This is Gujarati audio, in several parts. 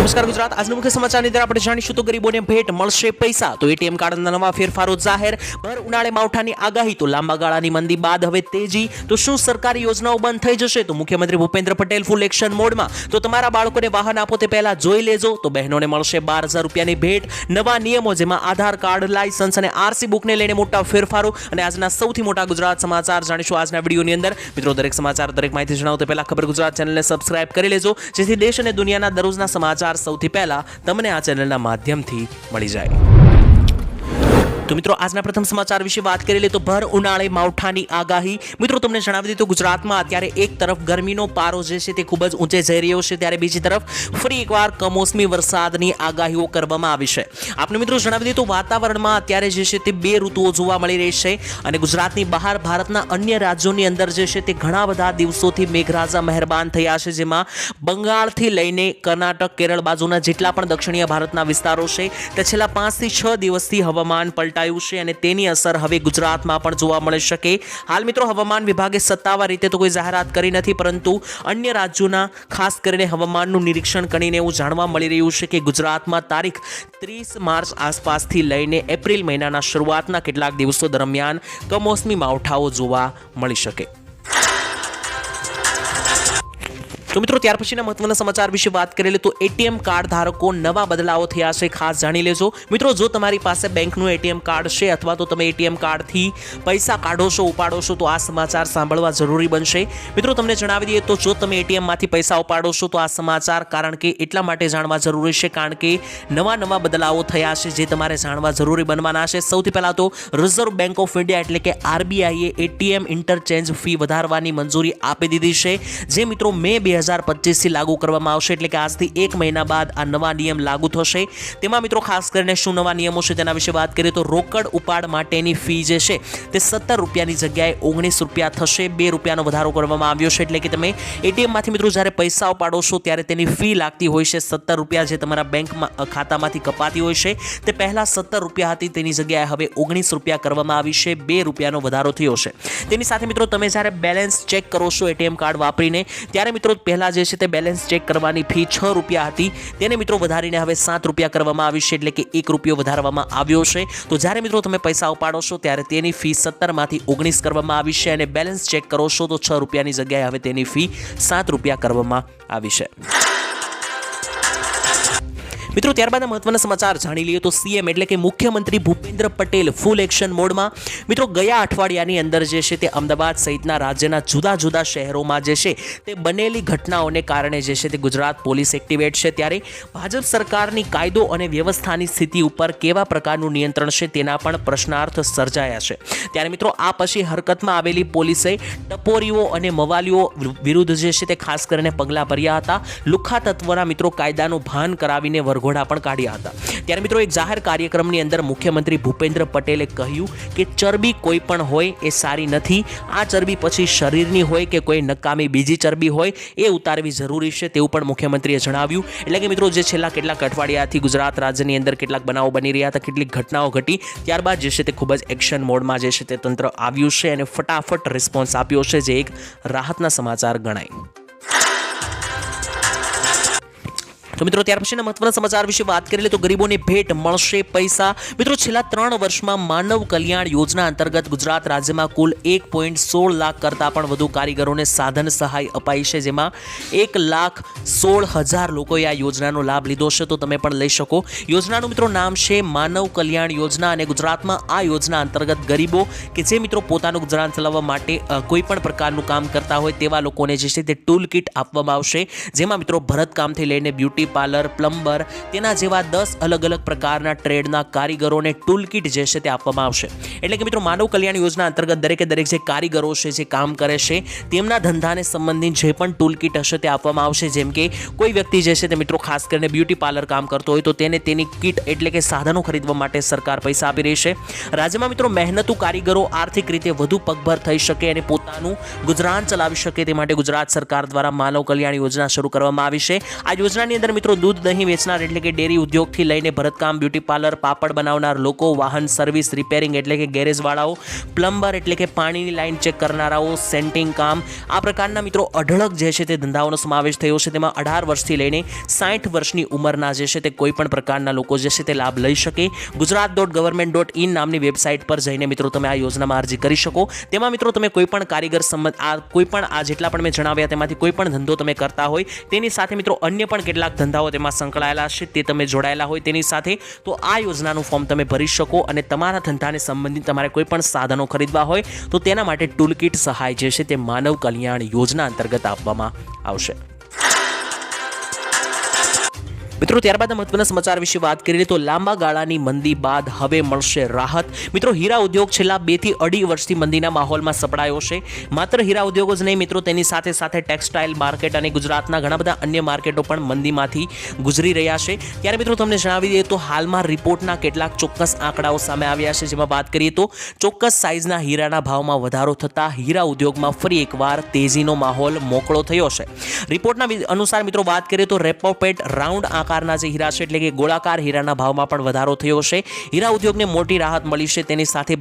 નમસ્કાર ગુજરાત. આજનું મુખ્ય સમાચારની અંદર આપણે જાણીશું તો ગરીબોને ભેટ મળશે પૈસા. તો એટીએમ કાર્ડના નવા ફેરફારો જાહેર. ભર ઉનાળે માવઠાની આગાહી. તો લાંબા ગાળાની મંદી બાદ હવે તેજી. તો શું સરકારી યોજનાઓ બંધ થઈ જશે? તો મુખ્યમંત્રી ભૂપેન્દ્ર પટેલ ફૂલ એક્શન મોડમાં. તો તમારા બાળકોને વાહન આપો તે પહેલા જોઈ લેજો. તો બહેનોને મળશે બાર હજાર રૂપિયાની ભેટ. નવા નિયમો જેમાં આધાર કાર્ડ, લાયસન્સ અને આરસી બુકને લઈને મોટા ફેરફારો. અને આજના સૌથી મોટા ગુજરાત સમાચાર જાણીશું આજના વિડીયોની અંદર. મિત્રો, દરેક સમાચાર, દરેક માહિતી જણાવો તે પહેલા ખબર ગુજરાત ચેનલને સબસ્ક્રાઇબ કરી લેજો. જેથી દેશ અને દુનિયાના દરરોજના સમાચાર સૌથી પહેલા તમને આ ચેનલના માધ્યમથી મળી જાય. તો મિત્રો, આજના પ્રથમ સમાચાર વિશે વાત કરી લે તો ભર ઉનાળે માવઠાની આગાહી. મિત્રો, તમને જણાવી દીધું ગુજરાતમાં અત્યારે એક તરફ ગરમીનો પારો જે છે તે ખૂબ જ ઊંચે જઈ રહ્યો છે, ત્યારે બીજી તરફ ફરી એકવાર કમોસમી વરસાદની આગાહીઓ કરવામાં આવી છે. આપણે મિત્રો જણાવી દીધું વાતાવરણમાં અત્યારે જે છે તે બે ઋતુઓ જોવા મળી રહી છે અને ગુજરાતની બહાર ભારતના અન્ય રાજ્યોની અંદર જે છે તે ઘણા બધા દિવસોથી મેઘરાજા મહેરબાન થયા છે, જેમાં બંગાળથી લઈને કર્ણાટક, કેરળ બાજુના જેટલા પણ દક્ષિણીય ભારતના વિસ્તારો છે, તે છેલ્લા પાંચથી છ દિવસથી હવામાન પલટાયું છે અને તેની અસર હવે ગુજરાતમાં પણ જોવા મળી શકે. હાલ મિત્રો હવામાન વિભાગે સત્તાવાર રીતે તો કોઈ જાહેરાત કરી નથી, પરંતુ અન્ય રાજ્યોના ખાસ કરીને હવામાનનું નિરીક્ષણ કરીને એવું જાણવા મળી રહ્યું છે કે ગુજરાતમાં તારીખ ત્રીસ માર્ચ આસપાસથી લઈને એપ્રિલ મહિનાના શરૂઆતના કેટલાક દિવસો દરમિયાન કમોસમી માવઠાઓ જોવા મળી શકે. તો મિત્રો, ત્યાર પછીના મહત્વના સમાચાર વિશે વાત કરી લઈએ તો એટીએમ કાર્ડ ધારકો નવા બદલાવો થયા છે, ખાસ જાણી લેજો. મિત્રો, જો તમારી પાસે બેંકનું એટીએમ કાર્ડ છે અથવા તો તમે એટીએમ કાર્ડથી પૈસા કાઢો છો, ઉપાડો છો, તો આ સમાચાર સાંભળવા જરૂરી બનશે. મિત્રો, તમને જણાવી દઈએ તો જો તમે એટીએમમાંથી પૈસા ઉપાડો છો, તો આ સમાચાર કારણ કે એટલા માટે જાણવા જરૂરી છે, કારણ કે નવા નવા બદલાવો થયા છે, જે તમારે જાણવા જરૂરી બનવાના છે. સૌથી પહેલાં તો રિઝર્વ બેંક ઓફ ઇન્ડિયા એટલે કે આરબીઆઈએ એટીએમ ઇન્ટરચેન્જ ફી વધારવાની મંજૂરી આપી દીધી છે. જે મિત્રો, મે બે હજાર પચીસથી લાગુ કરવામાં આવશે એટલે કે આજથી એક મહિના બાદ આ નવા નિયમ લાગુ થશે. તેમાં મિત્રો ખાસ કરીને શું નવા નિયમો છે તેના વિશે વાત કરીએ તો રોકડ ઉપાડ માટેની ફી જે છે તે સત્તર રૂપિયાની જગ્યાએ ઓગણીસ રૂપિયા થશે. બે રૂપિયાનો વધારો કરવામાં આવ્યો છે એટલે કે તમે એટીએમમાંથી મિત્રો જ્યારે પૈસા ઉપાડો છો ત્યારે તેની ફી લાગતી હોય છે સત્તર રૂપિયા જે તમારા બેંકમાં ખાતામાંથી કપાતી હોય છે. તે પહેલાં સત્તર રૂપિયા હતી, તેની જગ્યાએ હવે ઓગણીસ રૂપિયા કરવામાં આવી છે. બે રૂપિયાનો વધારો થયો છે. તેની સાથે મિત્રો તમે જ્યારે બેલેન્સ ચેક કરો છો એટીએમ કાર્ડ વાપરીને, ત્યારે મિત્રો પહેલાં જે છે તે બેલેન્સ ચેક કરવાની ફી છ રૂપિયા હતી. તેને મિત્રો વધારીને હવે સાત રૂપિયા કરવામાં આવી છે, એટલે કે એક રૂપિયો વધારવામાં આવ્યો છે. તો જ્યારે મિત્રો તમે પૈસા ઉપાડો છો, ત્યારે તેની ફી સત્તરમાંથી ઓગણીસ કરવામાં આવી છે અને બેલેન્સ ચેક કરો છો, તો છ રૂપિયાની જગ્યાએ હવે તેની ફી સાત રૂપિયા કરવામાં આવી છે. મિત્રો, ત્યારબાદ મહત્વના સમાચાર જાણી લઈએ તો સીએમ એટલે કે મુખ્યમંત્રી ભૂપેન્દ્ર પટેલ ફૂલ એક્શન મોડમાં મિત્રો, ગયા અઠવાડિયાની અંદર જે છે તે અમદાવાદ સહિતના રાજ્યના જુદા જુદા શહેરોમાં જે છે તે બનેલી ઘટનાઓને કારણે જે છે તે ગુજરાત પોલીસ એક્ટિવેટ છે ત્યારે ભાજપ સરકારની કાયદો અને વ્યવસ્થાની સ્થિતિ ઉપર કેવા પ્રકારનું નિયંત્રણ છે તેના પણ પ્રશ્નાર્થ સર્જાયા છે. ત્યારે મિત્રો, આ પછી હરકતમાં આવેલી પોલીસે ટપોરીઓ અને મવાલીઓ વિરુદ્ધ જે છે તે ખાસ કરીને પગલાં ભર્યા હતા. લુખા તત્વના મિત્રો કાયદાનું ભાન કરાવીને વરઘોડા પણ કાઢ્યા હતા. ત્યારે મિત્રો એક જાહેર કાર્યક્રમની અંદર મુખ્યમંત્રી ભૂપેન્દ્ર પટેલે કહ્યું કે ચરબી કોઈ પણ હોય એ સારી નથી. આ ચરબી પછી શરીરની હોય કે કોઈ નકામી બીજી ચરબી હોય એ ઉતારવી જરૂરી છે તેવું પણ મુખ્યમંત્રીએ જણાવ્યું. એટલે કે મિત્રો જે છેલ્લા કેટલાક અઠવાડિયાથી ગુજરાત રાજ્યની અંદર કેટલાક બનાવો બની રહ્યા હતા, કેટલીક ઘટનાઓ ઘટી. ત્યારબાદ જે છે તે ખૂબ જ એક્શન મોડમાં જે છે તે તંત્ર આવ્યું છે અને ફટાફટ રિસ્પોન્સ આપ્યો છે, જે એક રાહતના સમાચાર ગણાય. તો મિત્રો, ત્યાર પછીના મહત્વના સમાચાર વિશે વાત કરી લે તો ગરીબોને ભેટ મળશે પૈસા. મિત્રો, છેલ્લા ત્રણ વર્ષમાં માનવ કલ્યાણ યોજના અંતર્ગત ગુજરાત રાજ્યમાં કુલ એક પોઈન્ટ સોળ લાખ કરતાં પણ વધુ કારીગરોને સાધન સહાય અપાઈ છે, જેમાં એક લાખ સોળ હજાર લોકોએ આ યોજનાનો લાભ લીધો છે. તો તમે પણ લઈ શકો. યોજનાનું મિત્રો નામ છે માનવ કલ્યાણ યોજના અને ગુજરાતમાં આ યોજના અંતર્ગત ગરીબો કે જે મિત્રો પોતાનું ગુજરાન ચલાવવા માટે કોઈ પણ પ્રકારનું કામ કરતા હોય તેવા લોકોને જે છે તે ટૂલ કિટ આપવામાં આવશે. જેમાં મિત્રો ભરતકામથી લઈને બ્યુટી પાર્લર, પ્લમ્બર, તેના જેવા દસ અલગ અલગ પ્રકારના ટ્રેડના કારીગરોને ટૂલ કિટ જે છે તે આપવામાં આવશે. એટલે કે મિત્રો, માનવ કલ્યાણ યોજના અંતર્ગત દરેકે દરેક જે કારીગરો છે, જે કામ કરે છે, તેમના ધંધાને સંબંધિત જે પણ ટૂલ કિટ હશે તે આપવામાં આવશે. જેમ કે કોઈ વ્યક્તિ જે છે તે મિત્રો, ખાસ કરીને બ્યુટી પાર્લર કામ કરતો હોય તો તેને તેની કિટ એટલે કે સાધનો ખરીદવા માટે સરકાર પૈસા આપી રહી છે. રાજ્યમાં મિત્રો, મહેનતુ કારીગરો આર્થિક રીતે વધુ પગભર થઈ શકે અને પોતાનું ગુજરાન ચલાવી શકે તે માટે ગુજરાત સરકાર દ્વારા માનવ કલ્યાણ યોજના શરૂ કરવામાં આવી છે. આ યોજનાની અંદર મિત્રો દૂધ, દહીં વેચનાર એટલે કે ડેરી ઉદ્યોગથી લઈને ભરતકામ, બ્યુટી પાર્લર, પાપડ બનાવનાર લોકો, વાહન સર્વિસ, રિપેરિંગ એટલે કે ગેરેજવાળાઓ, પ્લમ્બર એટલે કે પાણીની લાઇન ચેક કરનારાઓ, સેન્ટિંગ કામ આ પ્રકારના મિત્રો અઢળક જે છે તે ધંધાઓનો સમાવેશ થયો છે. તેમાં અઢાર વર્ષથી લઈને સાઠ વર્ષની ઉંમરના જે છે તે કોઈ પણ પ્રકારના લોકો જે છે તે લાભ લઈ શકે. Gujarat dot government dot in નામની વેબસાઇટ પર જઈને મિત્રો તમે આ યોજનામાં અરજી કરી શકો. તેમાં મિત્રો તમે કોઈ પણ કારીગર સંબંધ, આ કોઈ પણ આ જેટલા પણ મેં જણાવ્યા તેમાંથી કોઈપણ ધંધો તમે કરતા હોય, તેની સાથે મિત્રો અન્ય પણ કેટલાક ધંધાઓ તેમાં સંકળાયેલા છે, તે તમે જોડાયેલા હોય તેની સાથે. તો આ યોજનાનું ફોર્મ તમે ભરી શકો અને તમારા ધંધાને સંબંધિત તમારે કોઈ પણ સાધનો ખરીદવા હોય, તો તેના માટે ટૂલકીટ સહાય જે છે તે માનવ કલ્યાણ યોજના અંતર્ગત આપવામાં આવશે. મિત્રો, ત્યારબાદ મહત્વના સમાચાર વિશે વાત કરીએ તો લાંબા ગાળાની મંદી બાદ હવે મળશે રાહત. મિત્રો, હીરા ઉદ્યોગ છેલ્લા બેથી અઢી વર્ષથી મંદીના માહોલમાં સપડાયો છે. માત્ર હીરા ઉદ્યોગો જ નહીં, મિત્રો, તેની સાથે સાથે ટેક્સટાઇલ માર્કેટ અને ગુજરાતના ઘણા બધા અન્ય માર્કેટો પણ મંદીમાંથી ગુજરી રહ્યા છે. ત્યારે મિત્રો, તમને જણાવી દઈએ તો હાલમાં રિપોર્ટના કેટલાક ચોક્કસ આંકડાઓ સામે આવ્યા છે. જેમાં વાત કરીએ તો ચોક્કસ સાઇઝના હીરાના ભાવમાં વધારો થતાં હીરા ઉદ્યોગમાં ફરી એકવાર તેજીનો માહોલ મોકળો થયો છે. રિપોર્ટના અનુસાર મિત્રો, વાત કરીએ તો રેપોપેટ રાઉન્ડ આકારના જે હીરા છે, એટલે કે ગોળાકાર હીરાના ભાવમાં પણ વધારો થયો છે. હીરા ઉદ્યોગને મોટી રાહત મળી છે, તેની સાથે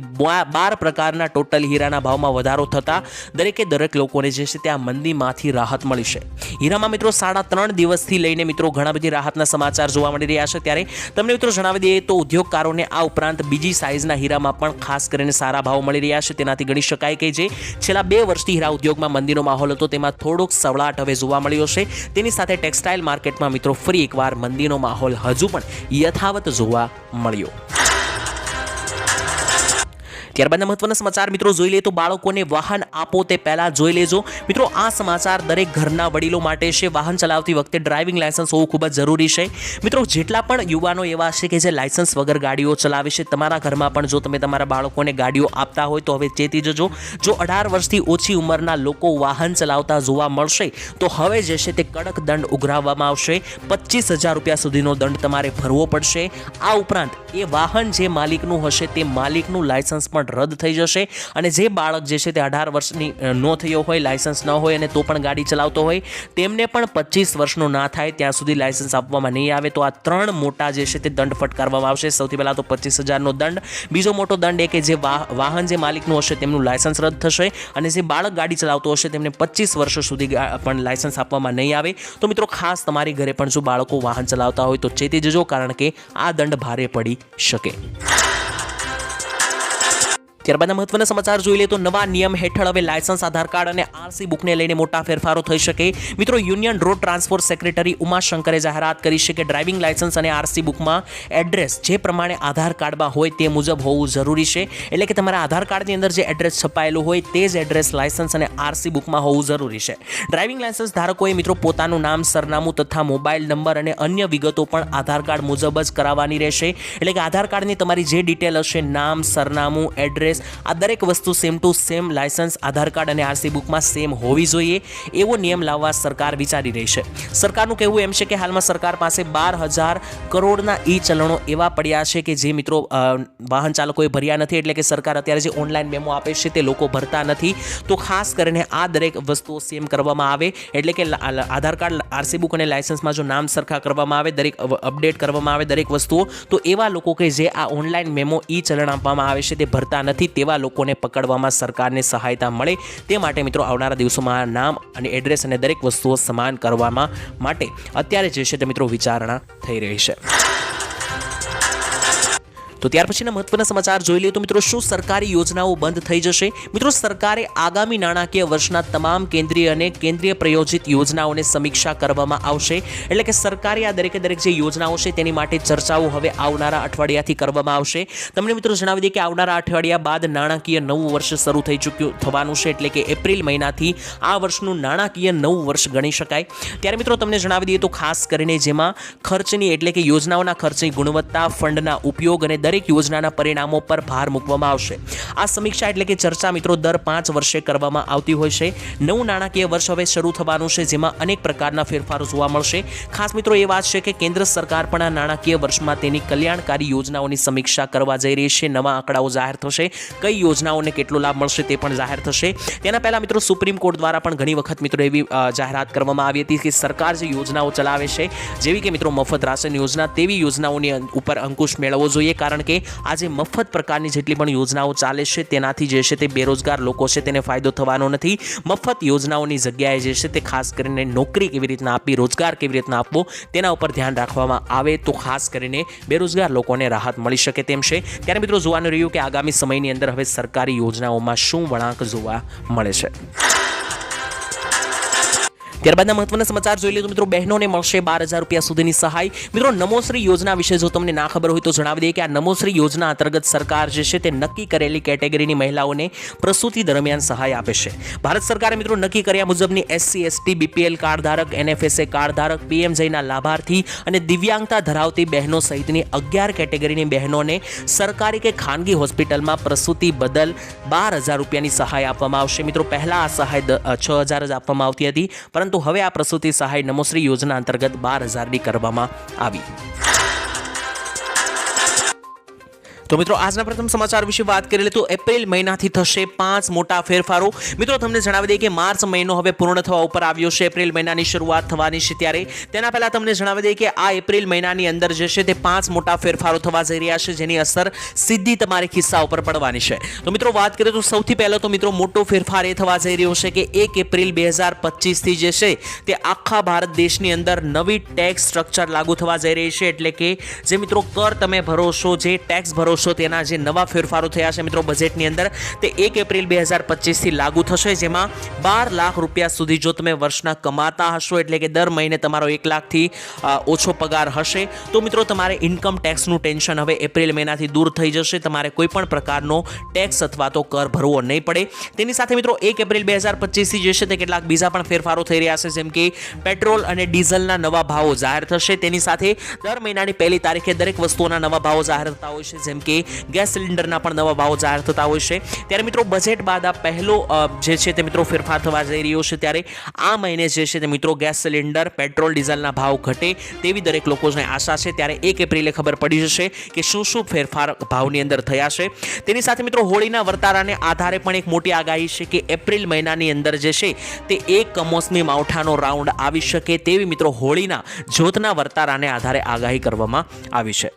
બાર પ્રકારના ટોટલ હીરાના ભાવમાં વધારો થતાં દરેકે દરેક લોકોને જે છે ત્યાં મંદીમાંથી રાહત મળી છે. હીરામાં મિત્રો સાડા ત્રણ દિવસથી લઈને મિત્રો ઘણા બધી રાહતના સમાચાર જોવા મળી રહ્યા છે. ત્યારે તમને મિત્રો જણાવી દઈએ તો ઉદ્યોગકારોને આ ઉપરાંત બીજી સાઇઝના હીરામાં પણ ખાસ કરીને સારા ભાવ મળી રહ્યા છે. તેનાથી ગણી શકાય કે જે છેલ્લા બે વર્ષથી હીરા ઉદ્યોગમાં મંદીનો માહોલ હતો, તેમાં થોડોક સવળાટ હવે જોવા મળ્યો છે. તેની સાથે ટેક્સટાઇલ માર્કેટમાં મિત્રો ફરી એકવાર મંદીનો માહોલ હજુ પણ યથાવત જોવા મળ્યો. ત્યારબાદના મહત્વના સમાચાર મિત્રો જોઈ લઈએ તો બાળકોને વાહન આપો તે પહેલા જોઈ લેજો. મિત્રો, આ સમાચાર દરેક ઘરના વડીલો માટે છે. વાહન ચલાવતી વખતે ડ્રાઇવિંગ લાયસન્સ હોવું ખૂબ જ જરૂરી છે. મિત્રો, જેટલા પણ યુવાનો એવા છે કે જે લાયસન્સ વગર ગાડીઓ ચલાવે છે, તમારા ઘરમાં પણ જો તમે તમારા બાળકોને ગાડીઓ આપતા હોય તો હવે ચેતી જજો. જો અઢાર વર્ષથી ઓછી ઉંમરના લોકો વાહન ચલાવતા જોવા મળશે, તો હવે જે છે તે કડક દંડ ઉઘરાવવામાં આવશે. પચીસ હજાર રૂપિયા સુધીનો દંડ તમારે ભરવો પડશે. આ ઉપરાંત એ વાહન જે માલિકનું હશે તે માલિકનું લાયસન્સ પણ રદ થઈ જશે અને જે બાળક જે છે તે અઢાર વર્ષની નો થયો હોય, લાયસન્સ ન હોય અને તો પણ ગાડી ચલાવતો હોય, તેમને પણ પચીસ વર્ષનો ના થાય ત્યાં સુધી લાયસન્સ આપવામાં નહીં આવે. તો આ ત્રણ મોટા જે છે તે દંડ ફટકારવામાં આવશે. સૌથી પહેલાં તો પચીસ હજારનો દંડ. બીજો મોટો દંડ એ કે જે વાહ- વાહન જે માલિકનું હશે તેમનું લાયસન્સ રદ થશે અને જે બાળક ગાડી ચલાવતો હશે તેમને પચીસ વર્ષ સુધી પણ લાયસન્સ આપવામાં નહીં આવે. તો મિત્રો ખાસ તમારી ઘરે પણ જો બાળકો વાહન ચલાવતા હોય તો ચેતી જજો કારણ કે આ દંડ ભારે પડી શકે. ત્યારબાદના મહત્વના સમાચાર જોઈ લે તો નવા નિયમ હેઠળ હવે લાયસન્સ, આધાર કાર્ડ અને આરસી બુકને લઈને મોટા ફેરફારો થઈ શકે. મિત્રો, યુનિયન રોડ ટ્રાન્સપોર્ટ સેક્રેટરી ઉમાશંકરે જાહેરાત કરી છે કે ડ્રાઇવિંગ લાયસન્સ અને આરસી બુકમાં એડ્રેસ જે પ્રમાણે આધાર કાર્ડમાં હોય તે મુજબ હોવું જરૂરી છે. એટલે કે તમારા આધાર કાર્ડની અંદર જે એડ્રેસ છપાયેલું હોય તે જ એડ્રેસ લાયસન્સ અને આરસી બુકમાં હોવું જરૂરી છે. ડ્રાઇવિંગ લાયસન્સ ધારકોએ મિત્રો પોતાનું નામ, સરનામું તથા મોબાઈલ નંબર અને અન્ય વિગતો પણ આધાર કાર્ડ મુજબ જ કરાવવાની રહેશે. એટલે કે આધાર કાર્ડની તમારી જે ડિટેલ હશે, નામ, સરનામું, એડ્રેસ આ દરેક વસ્તુ same to same licence Aadhaar card અને આરસી બુકમાં સેમ હોવી જોઈએ, એવો નિયમ લાવવા સરકાર વિચારી રહી છે. સરકારનું કહેવું એમ છે કે હાલમાં સરકાર પાસે બાર હજાર કરોડના ઈ ચલણો એવા પડ્યા છે કે જે મિત્રો વાહન ચાલકોએ ભર્યા નથી, એટલે કે સરકાર અત્યારે જે ઓનલાઈન મેમો આપે છે તે લોકો ભરતા નથી. તો ખાસ કરીને આ દરેક વસ્તુઓ સેમ કરવામાં આવે, એટલે કે આધાર કાર્ડ આરસી બુક અને લાયસન્સમાં જો નામ સરખા કરવામાં આવે, દરેક અપડેટ કરવામાં આવે દરેક વસ્તુઓ, તો એવા લોકો કે જે આ ઓનલાઈન મેમો ઈ ચલણ આપવામાં આવે છે તે ભરતા નથી. તેવા લોકોને પકડવામાં સરકારને સહાયતા મળે તે માટે મિત્રો આવનારા દિવસોમાં નામ અને એડ્રેસ અને દરેક વસ્તુઓ સમાન કરવામાં માટે અત્યારે જે છે તે મિત્રો વિચારણા થઈ રહી છે. તો ત્યાર પછીના મહત્વના સમાચાર જોઈ લઈએ તો મિત્રો, શું સરકારી યોજનાઓ બંધ થઈ જશે? મિત્રો, સરકારે આગામી નાણાકીય વર્ષના તમામ કેન્દ્રીય અને કેન્દ્રીય પ્રયોજિત યોજનાઓને સમીક્ષા કરવામાં આવશે. એટલે કે સરકારે આ દરેકે દરેક જે યોજનાઓ છે તેની માટે ચર્ચાઓ હવે આવનારા અઠવાડિયાથી કરવામાં આવશે. તમને મિત્રો જણાવી દઈએ કે આવનારા અઠવાડિયા બાદ નાણાકીય નવું વર્ષ શરૂ થઈ ચૂક્યું થવાનું છે. એટલે કે એપ્રિલ મહિનાથી આ વર્ષનું નાણાકીય નવું વર્ષ ગણી શકાય. ત્યારે મિત્રો તમને જણાવી દઈએ તો ખાસ કરીને જેમાં ખર્ચની એટલે કે યોજનાઓના ખર્ચની ગુણવત્તા, ફંડના ઉપયોગ અને દરેક યોજનાના પરિણામો પર ભાર મૂકવામાં આવશે. આ સમીક્ષા એટલે કે ચર્ચા મિત્રો દર પાંચ વર્ષે કરવામાં આવતી હોય છે. નવું નાણાકીય વર્ષ હવે શરૂ થવાનું છે, જેમાં અનેક પ્રકારના ફેરફારો જોવા મળશે. ખાસ મિત્રો એ વાત છે કે કેન્દ્ર સરકાર પણ આ નાણાકીય વર્ષમાં તેની કલ્યાણકારી યોજનાઓની સમીક્ષા કરવા જઈ રહી છે. નવા આંકડાઓ જાહેર થશે. કઈ યોજનાઓને કેટલો લાભ મળશે તે પણ જાહેર થશે. તેના પહેલા મિત્રો સુપ્રીમ કોર્ટ દ્વારા પણ ઘણી વખત મિત્રો એવી જાહેરાત કરવામાં આવી હતી કે સરકાર જે યોજનાઓ ચલાવે છે, જેવી કે મિત્રો મફત રાશન યોજના, તેવી યોજનાઓની ઉપર અંકુશ મેળવવો જોઈએ. કારણ કે આજે મફત પ્રકારની જેટલી પણ યોજનાઓ ચાલે છે, તેનાથી જે છે તે બેરોજગાર લોકો છે તેને ફાયદો થવાનો નથી. મફત યોજનાઓની જગ્યાએ જે છે તે ખાસ કરીને નોકરી કેવી રીતના આપવી, રોજગાર કેવી રીતના આપવો, તેના ઉપર ધ્યાન રાખવામાં આવે તો ખાસ કરીને બેરોજગાર લોકોને રાહત મળી શકે તેમ છે. ત્યારે મિત્રો જોવાનું રહ્યું કે આગામી સમયની અંદર હવે સરકારી યોજનાઓમાં શું વળાંક જોવા મળે છે. ત્યારબાદના મહત્વના સમાચાર જોઈ લઈએ તો મિત્રો, બહેનોને મળશે બાર હજાર રૂપિયા સુધીની સહાય. મિત્રો, નમોશ્રી યોજના વિશે જો તમને ના ખબર હોય તો જણાવી દઈએ કે આ નમોશ્રી યોજના અંતર્ગત સરકાર જે છે તે નક્કી કરેલી કેટેગરીની મહિલાઓને પ્રસૂતિ દરમિયાન સહાય આપે છે. ભારત સરકારે મિત્રો નક્કી કર્યા મુજબની એસસી, એસટી, બીપીએલ કાર્ડ ધારક, એનએફએસએ કાર્ડ ધારક પીએમજયના લાભાર્થી અને દિવ્યાંગતા ધરાવતી બહેનો સહિતની અગિયાર કેટેગરીની બહેનોને સરકારી કે ખાનગી હોસ્પિટલમાં પ્રસૂતિ બદલ બાર હજાર રૂપિયાની સહાય આપવામાં આવશે. મિત્રો, પહેલા આ સહાય છ હજાર જ આપવામાં આવતી હતી, પરંતુ હવે આ પ્રસૂતિ સહાય નમોશ્રી યોજના અંતર્ગત બાર હજારની કરવામાં આવી. તો મિત્રો, આજના પ્રથમ સમાચાર વિશે વાત કરી લે તો એપ્રિલ મહિનાથી થશે પાંચ મોટા ફેરફારો. મિત્રો, તમને જણાવી દઈએ કે માર્ચ મહિનો હવે પૂર્ણ થવા ઉપર આવ્યો છે. એપ્રિલ મહિનાની શરૂઆત થવાની છે ત્યારે. તેના પહેલા તમને જણાવી દઈએ કે આ એપ્રિલ મહિનાની અંદર જે છે તે પાંચ મોટા ફેરફારો થવા જઈ રહ્યા છે, જેની અસર સીધી તમારી ખિસ્સા ઉપર પડવાની છે. તો મિત્રો, વાત કરીએ તો સૌથી પહેલો તો મિત્રો, મોટો ફેરફાર એ થવા જઈ રહ્યો છે કે એક એપ્રિલ બે હજાર પચીસથી જે છે તે આખા ભારત દેશની અંદર નવી ટેક્સ સ્ટ્રક્ચર લાગુ થવા જઈ રહી છે. એટલે કે જે મિત્રો, કર તમે ભરો છો, જે ટેક્સ ભરો છો તેના જે નવા ફેરફારો થયા છે મિત્રો બજેટની અંદર, તે એક એપ્રિલ બે હજાર પચીસથી લાગુ થશે, જેમાં બાર લાખ રૂપિયા સુધી જો તમે વર્ષના કમાતા હશો, એટલે કે દર મહિને તમારો એક લાખથી ઓછો પગાર હશે. તો મિત્રો તમારે ઇન્કમ ટેક્સનું ટેન્શન હવે એપ્રિલ મહિનાથી દૂર થઈ જશે. તમારે કોઈ પણ પ્રકારનો ટેક્સ અથવા તો કર ભરવો નહીં પડે. તેની સાથે મિત્રો એક એપ્રિલ બે હજાર પચીસથી જે છે તે કેટલાક બીજા પણ ફેરફારો થઈ રહ્યા છે, જેમ કે પેટ્રોલ અને ડીઝલના નવા ભાવો જાહેર થશે. તેની સાથે દર મહિનાની પહેલી તારીખે દરેક વસ્તુઓના નવા ભાવો જાહેર થતા હોય છે, જેમ કે ગેસ સિલિન્ડરના પણ નવા ભાવ જાહેર થતા હોય છે. ત્યારે મિત્રો બજેટ બાદ આ પહેલો જે છે તે મિત્રો ફેરફાર થવા જઈ રહ્યો છે. ત્યારે આ મહિને જે છે તે મિત્રો ગેસ સિલિન્ડર, પેટ્રોલ, ડીઝલના ભાવ ઘટે તેવી દરેક લોકોને આશા છે. ત્યારે એક એપ્રિલે ખબર પડી જશે કે શું શું ફેરફાર ભાવની અંદર થયા છે. તેની સાથે મિત્રો હોળીના વર્તારાને આધારે પણ એક મોટી આગાહી છે કે એપ્રિલ મહિનાની અંદર જે છે તે એક કમોસમી માવઠાનો રાઉન્ડ આવી શકે તેવી મિત્રો હોળીના જ્યોતના વર્તારાને આધારે આગાહી કરવામાં આવી છે.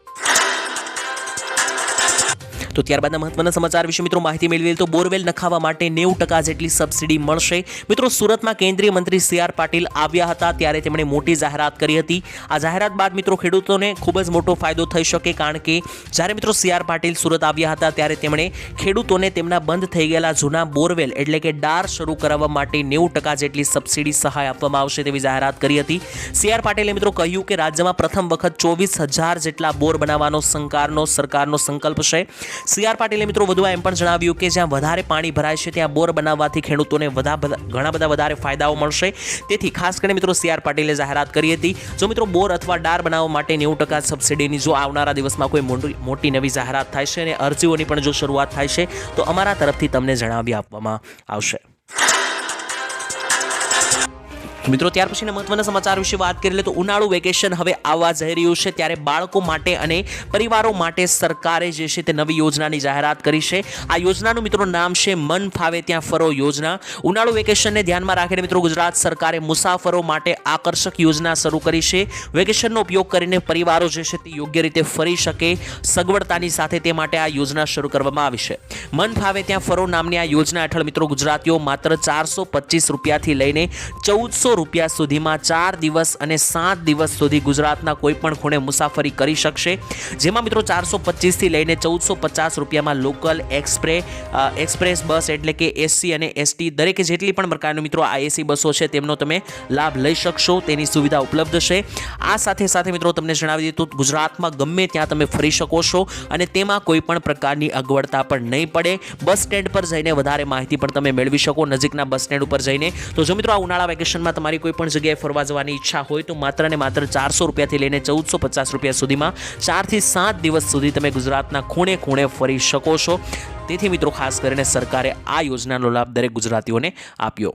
તો ત્યારબાદના મહત્વના સમાચાર વિશે મિત્રો માહિતી મેળવી તો બોરવેલ નખાવા માટે નેવું ટકા જેટલી સબસિડી મળશે. મિત્રો સુરતમાં કેન્દ્રીય મંત્રી સી આર પાટીલ આવ્યા હતા ત્યારે તેમણે મોટી જાહેરાત કરી હતી. આ જાહેરાત બાદ મિત્રો ખેડૂતોને ખૂબ જ મોટો ફાયદો થઈ શકે કારણ કે જ્યારે મિત્રો સી આર પાટીલ સુરત આવ્યા હતા ત્યારે તેમણે ખેડૂતોને તેમના બંધ થઈ ગયેલા જૂના બોરવેલ એટલે કે ડાર શરૂ કરાવવા માટે નેવું ટકા જેટલી સબસિડી સહાય આપવામાં આવશે તેવી જાહેરાત કરી હતી. સી આર પાટીલે મિત્રો કહ્યું કે રાજ્યમાં પ્રથમ વખત ચોવીસ હજાર જેટલા બોર બનાવવાનો સંકારનો સરકારનો સંકલ્પ છે. સી આર પાટીલે મિત્રો વધુ એમ પણ જણાવ્યું કે જ્યાં વધારે પાણી ભરાય છે, ત્યાં બોર બનાવવાથી ખેડૂતોને બધા- ઘણા બધા વધારે ફાયદાઓ મળશે. તેથી ખાસ કરીને મિત્રો સી આર પાટીલે જાહેરાત કરી હતી. જો મિત્રો બોર અથવા ડાર બનાવવા માટે નેવું ટકા સબસિડીની જો આવનારા દિવસમાં કોઈ મોટી નવી જાહેરાત થાય છે અને અરજીઓની પણ જો શરૂઆત થાય છે, તો અમારા તરફથી તમને જણાવી આપવામાં આવશે. મિત્રો, ત્યાર પછીના મહત્વના સમાચાર વિશે વાત કરી લે તો ઉનાળુ વેકેશન હવે આવવા જઈ રહ્યું છે ત્યારે બાળકો માટે અને પરિવારો માટે સરકારે જે છે તે નવી યોજનાની જાહેરાત કરી છે. આ યોજનાનું મિત્રો નામ છે મન ફાવે ત્યાં ફરો યોજના. ઉનાળુ વેકેશનને ધ્યાનમાં રાખીને મિત્રો ગુજરાત સરકારે મુસાફરો માટે આકર્ષક યોજના શરૂ કરી છે. વેકેશનનો ઉપયોગ કરીને પરિવારો જે છે તે યોગ્ય રીતે ફરી શકે, સગવડતાની સાથે તે માટે આ યોજના શરૂ કરવામાં આવી છે. મન ફાવે ત્યાં ફરો નામની આ યોજના હેઠળ મિત્રો ગુજરાતીઓ માત્ર ચારસો પચીસ રૂપિયાથી લઈને ચૌદસો રૂપિયા સુધીમાં ચાર દિવસ અને સાત દિવસ સુધી ગુજરાતના કોઈપણ ખૂણે મુસાફરી કરી શકશે. જેમાં મિત્રો ચારસો પચીસથી લઈને ચૌદસો પચાસ રૂપિયામાં લોકલ એક્સપ્રે એક્સપ્રેસ બસ એટલે કે એસસી અને એસટી દરેકે જેટલી પણ પ્રકારની મિત્રો આ એસી બસો છે તેમનો તમે લાભ લઈ શકશો, તેની સુવિધા ઉપલબ્ધ છે. આ સાથે સાથે મિત્રો તમને જણાવી તો ગુજરાતમાં ગમે ત્યાં તમે ફરી શકો છો અને તેમાં કોઈ પણ પ્રકારની અગવડતા પણ નહીં પડે. બસ સ્ટેન્ડ પર જઈને વધારે માહિતી પણ તમે મેળવી શકો, નજીકના બસ સ્ટેન્ડ ઉપર જઈને. તો જો મિત્રો આ ઉનાળા વેકેશનમાં તમારી કોઈ પણ જગ્યાએ ફરવા જવાની ઈચ્છા હોય તો માત્ર ને માત્ર ચારસો રૂપિયાથી લઈને ચૌદસો પચાસ રૂપિયા સુધીમાં ચારથી સાત દિવસ સુધી તમે ગુજરાતના ખૂણે ખૂણે ફરી શકો છો. તેથી મિત્રો ખાસ કરીને સરકારે આ યોજનાનો લાભ દરેક ગુજરાતીઓને આપ્યો.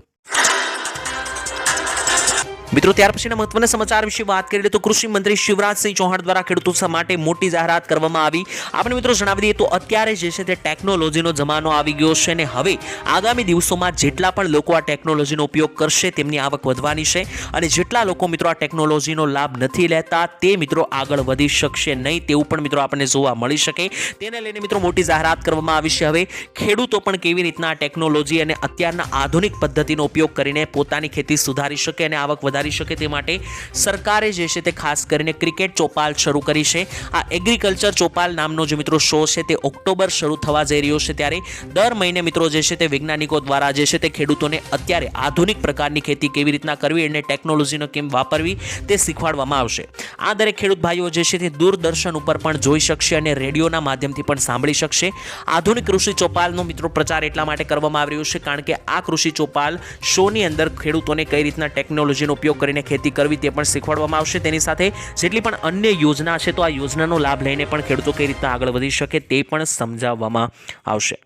મિત્રો, ત્યાર પછીના મહત્વના સમાચાર વિશે વાત કરીએ તો કૃષિ મંત્રી શિવરાજસિંહ ચૌહાણ દ્વારા ખેડૂતો માટે મોટી જાહેરાત કરવામાં આવી. આપણે મિત્રો જણાવી દઈએ તો અત્યારે જે છે તે ટેકનોલોજીનો જમાનો આવી ગયો છે અને હવે આગામી દિવસોમાં જેટલા પણ લોકો આ ટેકનોલોજીનો ઉપયોગ કરશે તેમની આવક વધવાની છે અને જેટલા લોકો મિત્રો આ ટેકનોલોજીનો લાભ નથી લેતા તે મિત્રો આગળ વધી શકશે નહીં તેવું પણ મિત્રો આપણને જોવા મળી શકે. તેને લઈને મિત્રો મોટી જાહેરાત કરવામાં આવી છે. હવે ખેડૂતો પણ કેવી રીતના ટેકનોલોજી અને અત્યારના આધુનિક પદ્ધતિનો ઉપયોગ કરીને પોતાની ખેતી સુધારી શકે અને આવક વધારી શકે તે માટે સરકારે જે છે તે ખાસ કરીને ક્રિકેટ ચોપાલ શરૂ કરી છે. આ એગ્રીકલ્ચર ચોપાલ નામનો જે મિત્રો શો છે તે ઓક્ટોબર શરૂ થવા જઈ રહ્યો છે ત્યારે દર મહિને મિત્રો જે છે તે વૈજ્ઞાનિકો દ્વારા જે છે તે ખેડૂતોને અત્યારે આધુનિક પ્રકારની ખેતી કેવી રીતના કરવી અને ટેકનોલોજીનો કેમ વાપરવી તે શીખવાડવામાં આવશે. આ દરેક ખેડૂત ભાઈઓ જે છે તે દૂરદર્શન ઉપર પણ જોઈ શકશે અને રેડિયોના માધ્યમથી પણ સાંભળી શકશે. આધુનિક કૃષિ ચોપાલનો મિત્રો પ્રચાર એટલા માટે કરવામાં આવી રહ્યો છે કારણ કે આ કૃષિ ચોપાલ શોની અંદર ખેડૂતોને કઈ રીતના ટેકનોલોજીનો ઉપયોગ કરીને ખેતી કરવી તે પણ શીખવાડવામાં આવશે. તેની સાથે જેટલી પણ અન્ય યોજના છે, તો આ યોજનાનો લાભ લઈને પણ ખેડૂતો કઈ રીતના આગળ વધી શકે તે પણ સમજાવવામાં આવશે.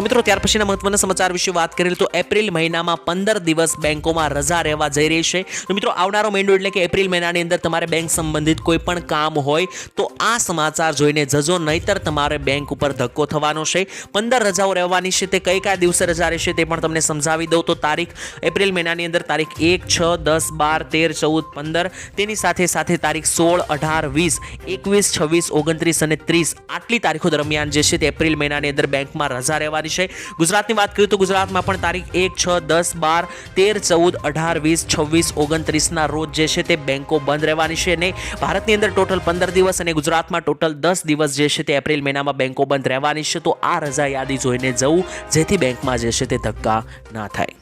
તો મિત્રો, ત્યાર પછીના મહત્વના સમાચાર વિશે વાત કરીએ તો એપ્રિલ મહિનામાં પંદર દિવસ બેંકોમાં રજા રહેવા જઈ રહી છે. તો મિત્રો, આવનારો મહિનો એટલે કે એપ્રિલ મહિનાની અંદર તમારે બેંક સંબંધિત કોઈ પણ કામ હોય તો આ સમાચાર જોઈને જજો, નહીતર તમારે બેંક ઉપર ધક્કો થવાનો છે. પંદર રજાઓ રહેવાની છે, તે કઈ કયા દિવસે રજા રહેશે તે પણ તમને સમજાવી દઉં. તો તારીખ એપ્રિલ મહિનાની અંદર તારીખ એક, છ, દસ, બાર, તેર, ચૌદ, પંદર, તેની સાથે સાથે તારીખ સોળ, અઢાર, વીસ, એકવીસ, છવ્વીસ, ઓગણત્રીસ અને ત્રીસ આટલી તારીખો દરમિયાન જે છે તે એપ્રિલ મહિનાની અંદર બેંકમાં રજા રહેવાની છે ગુજરાતની વાત કરીએ તો ગુજરાતમાં પણ તારીખ એક, છ, દસ, બાર, તેર, ચૌદ, અઢાર, વીસ, છવ્વીસ, ઓગણત્રીસના રોજ જે છે તે બેન્કો બંધ રહેવાની છે અને ભારતની અંદર ટોટલ પંદર દિવસ અને ગુજરાતમાં ટોટલ દસ દિવસ જે છે તે એપ્રિલ મહિનામાં બેન્કો બંધ રહેવાની છે. તો આ રજા યાદી જોઈને જવું, જેથી બેંકમાં જે છે તે ધક્કા ના થાય.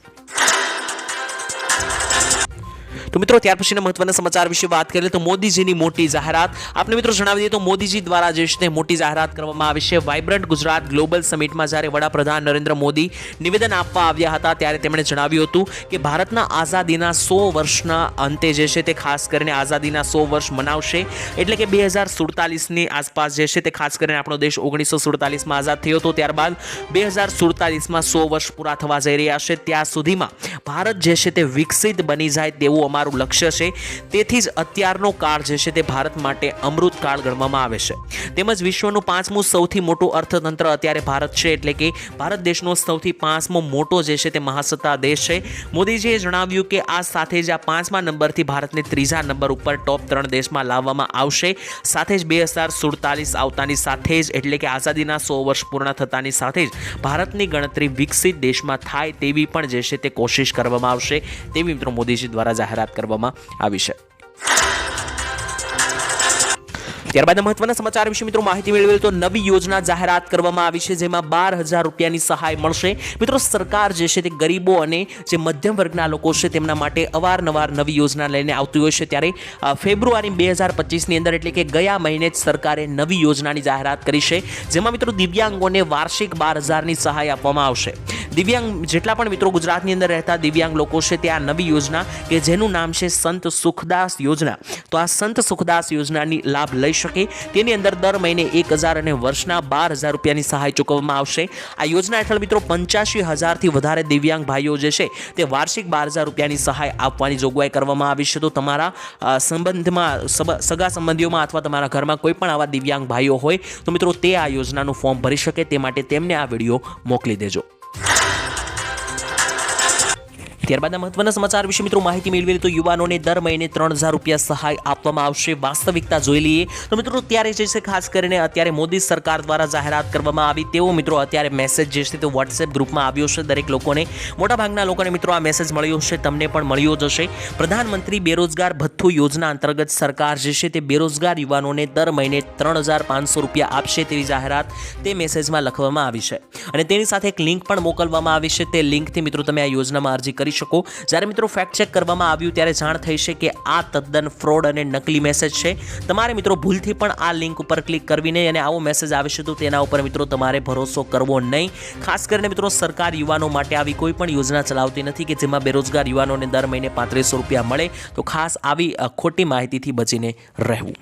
તો મિત્રો, ત્યાર પછીના મહત્વના સમાચાર વિશે વાત કરીએ તો મોદીજીની મોટી જાહેરાત. આપણે મિત્રો જણાવી દઈએ તો મોદીજી દ્વારા જે છે મોટી જાહેરાત કરવામાં આવી છે. વાઇબ્રન્ટ ગુજરાત ગ્લોબલ સમિટમાં જ્યારે વડાપ્રધાન નરેન્દ્ર મોદી નિવેદન આપવા આવ્યા હતા, ત્યારે તેમણે જણાવ્યું હતું કે ભારતના આઝાદીના સો વર્ષના અંતે જે છે તે ખાસ કરીને આઝાદીના સો વર્ષ મનાવશે. એટલે કે બે હજાર સુડતાલીસની આસપાસ જે છે તે ખાસ કરીને આપણો દેશ ઓગણીસો સુડતાલીસમાં આઝાદ થયો હતો. ત્યારબાદ બે હજાર સુડતાલીસમાં સો વર્ષ પૂરા થવા જઈ રહ્યા છે. ત્યાં સુધીમાં ભારત જે છે તે વિકસિત બની જાય તેવું અમારું લક્ષ્ય છે, તેથી જ અત્યારનો કાળ જે છે તે ભારત માટે અમૃત કાળ ગણવામાં આવે છે. તેમજ વિશ્વનું પાંચમું સૌથી મોટું અર્થતંત્ર અત્યારે ભારત છે, એટલે કે ભારત દેશનો સૌથી પાંચમો મોટો જે છે તે મહાસત્તા દેશ છે. મોદીજીએ જણાવ્યું કે આ સાથે જ આ પાંચમા નંબરથી ભારતને ત્રીજા નંબર ઉપર ટોપ ત્રણ દેશમાં લાવવામાં આવશે. સાથે જ બે હજાર સુડતાલીસ આવતાની સાથે જ, એટલે કે આઝાદીના સો વર્ષ પૂર્ણ થતાની સાથે જ, ભારતની ગણતરી વિકસિત દેશમાં થાય તેવી પણ જે છે તે કોશિશ કરવામાં આવશે, તેવી મિત્રો મોદીજી દ્વારા જાહેરાત કરવામાં આવી છે. ત્યારબાદ મહત્વના સમાચાર વિશે મિત્રો માહિતી મેળવેલ તો નવી યોજના જાહેરાત કરવામાં આવી છે, જેમાં બાર હજાર રૂપિયાની સહાય મળશે. મિત્રો, સરકાર જે છે તે ગરીબો અને જે મધ્યમ વર્ગના લોકો છે તેમના માટે અવારનવાર નવી યોજના લઈને આવતી હોય છે. ત્યારે ફેબ્રુઆરી બે હજાર પચીસની અંદર એટલે કે ગયા મહિને જ સરકારે નવી યોજનાની જાહેરાત કરી છે, જેમાં મિત્રો દિવ્યાંગોને વાર્ષિક બાર હજારની સહાય આપવામાં આવશે. દિવ્યાંગ જેટલા પણ મિત્રો ગુજરાતની અંદર રહેતા દિવ્યાંગ લોકો છે, તે આ નવી યોજના કે જેનું નામ છે સંત સુખદાસ યોજના. તો આ સંત સુખદાસ યોજનાની લાભ લઈ શકે તેની અંદર દર મહિને એક હજાર અને વર્ષના બાર હજાર રૂપિયાની સહાય ચૂકવવામાં આવશે. આ યોજના હેઠળ મિત્રો પંચ્યાસી હજારથી વધારે દિવ્યાંગ ભાઈઓ જે છે તે વાર્ષિક બાર હજાર રૂપિયાની સહાય આપવાની જોગવાઈ કરવામાં આવી છે. તો તમારા સંબંધમાં સગા સંબંધીઓમાં અથવા તમારા ઘરમાં કોઈ પણ આવા દિવ્યાંગ ભાઈઓ હોય તો મિત્રો તે આ યોજનાનું ફોર્મ ભરી શકે. તે માટે તેમને આ વીડિયો મોકલી દેજો. ત્યારબાદ મહત્વના સમાચાર વિશે મિત્રો માહિતી મેળવી તો યુવાનોને દર મહિને ત્રણ હજાર રૂપિયા સહાય આપવામાં આવશે. વાસ્તવિકતા જોઈ લઈએ. તો મિત્રો ત્યારે જે છે ખાસ કરીને અત્યારે મોદી સરકાર દ્વારા જાહેરાત કરવામાં આવી તેવો મિત્રો અત્યારે મેસેજ જે છે તે વોટ્સએપ ગ્રુપમાં આવ્યો છે. દરેક લોકોને, મોટાભાગના લોકોને મિત્રો આ મેસેજ મળ્યો છે તમને પણ મળ્યો જ હશે. પ્રધાનમંત્રી બેરોજગાર ભથ્થુ યોજના અંતર્ગત સરકાર જે છે તે બેરોજગાર યુવાનોને દર મહિને ત્રણ હજાર પાંચસો રૂપિયા આપશે તેવી જાહેરાત તે મેસેજમાં લખવામાં આવી છે. અને તેની સાથે એક લિંક પણ મોકલવામાં આવી છે. તે લિંકથી મિત્રો તમે આ યોજનામાં અરજી કરી શકો. જ્યારે મિત્રો ફેક્ટ ચેક કરવામાં આવ્યું ત્યારે જાણ થઈ છે કે આ તદ્દન ફ્રોડ અને નકલી મેસેજ છે. તમારે મિત્રો ભૂલથી પણ આ લિંક ઉપર ક્લિક કરવી નહીં અને આવો મેસેજ આવે છે તો તેના ઉપર મિત્રો તમારે ભરોસો કરવો નહીં. ખાસ કરીને મિત્રો સરકાર યુવાનો માટે આવી કોઈ પણ યોજના ચલાવતી નથી કે જેમાં બેરોજગાર યુવાનોને દર મહિને પાંત્રીસો રૂપિયા મળે. તો ખાસ આવી ખોટી માહિતીથી બચીને રહેવું.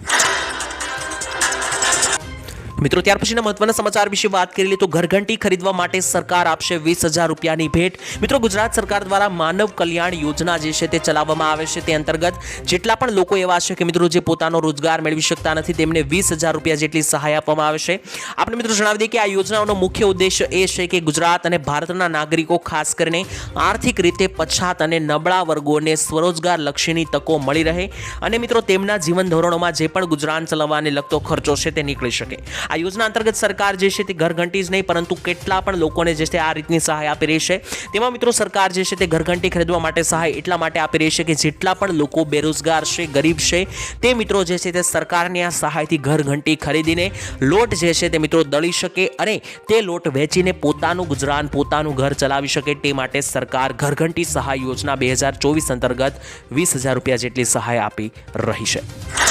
મિત્રો, ત્યાર પછીના મહત્વના સમાચાર વિશે વાત કરી લે તો ઘરઘંટી ખરીદવા માટે સરકાર આપશે વીસ હજાર રૂપિયાની ભેટ. મિત્રો, ગુજરાત સરકાર દ્વારા માનવ કલ્યાણ યોજના જે છે તે ચલાવવામાં આવે છે તે અંતર્ગત જેટલા પણ લોકો એવા છે કે મિત્રો જે પોતાનો રોજગાર મેળવી શકતા નથી, તેમને વીસ હજાર રૂપિયા જેટલી સહાય આપવામાં આવે છે. આપણે મિત્રો જણાવી દઈએ કે આ યોજનાઓનો મુખ્ય ઉદ્દેશ એ છે કે ગુજરાત અને ભારતના નાગરિકો ખાસ કરીને આર્થિક રીતે પછાત અને નબળા વર્ગોને સ્વરોજગાર લક્ષીની તકો મળી રહે અને મિત્રો, તેમના જીવન ધોરણોમાં જે પણ ગુજરાન ચલાવવાને લગતો ખર્ચો છે તે નીકળી શકે. આ યોજના અંતર્ગત સરકાર જે છે તે ઘરઘંટી જ નહીં, પરંતુ કેટલા પણ લોકોને જે છે આ રીતની સહાય આપી રહી છે. તેમાં મિત્રો સરકાર જે છે તે ઘરઘંટી ખરીદવા માટે સહાય એટલા માટે આપી રહી છે કે જેટલા પણ લોકો બેરોજગાર છે, ગરીબ છે, તે મિત્રો જે છે તે સરકારની આ સહાયથી ઘરઘંટી ખરીદીને લોટ જે છે તે મિત્રો દળી શકે અને તે લોટ વેચીને પોતાનું ગુજરાન, પોતાનું ઘર ચલાવી શકે તે માટે સરકાર ઘરઘંટી સહાય યોજના બે હજાર ચોવીસ અંતર્ગત વીસ હજાર રૂપિયા જેટલી સહાય આપી રહી છે.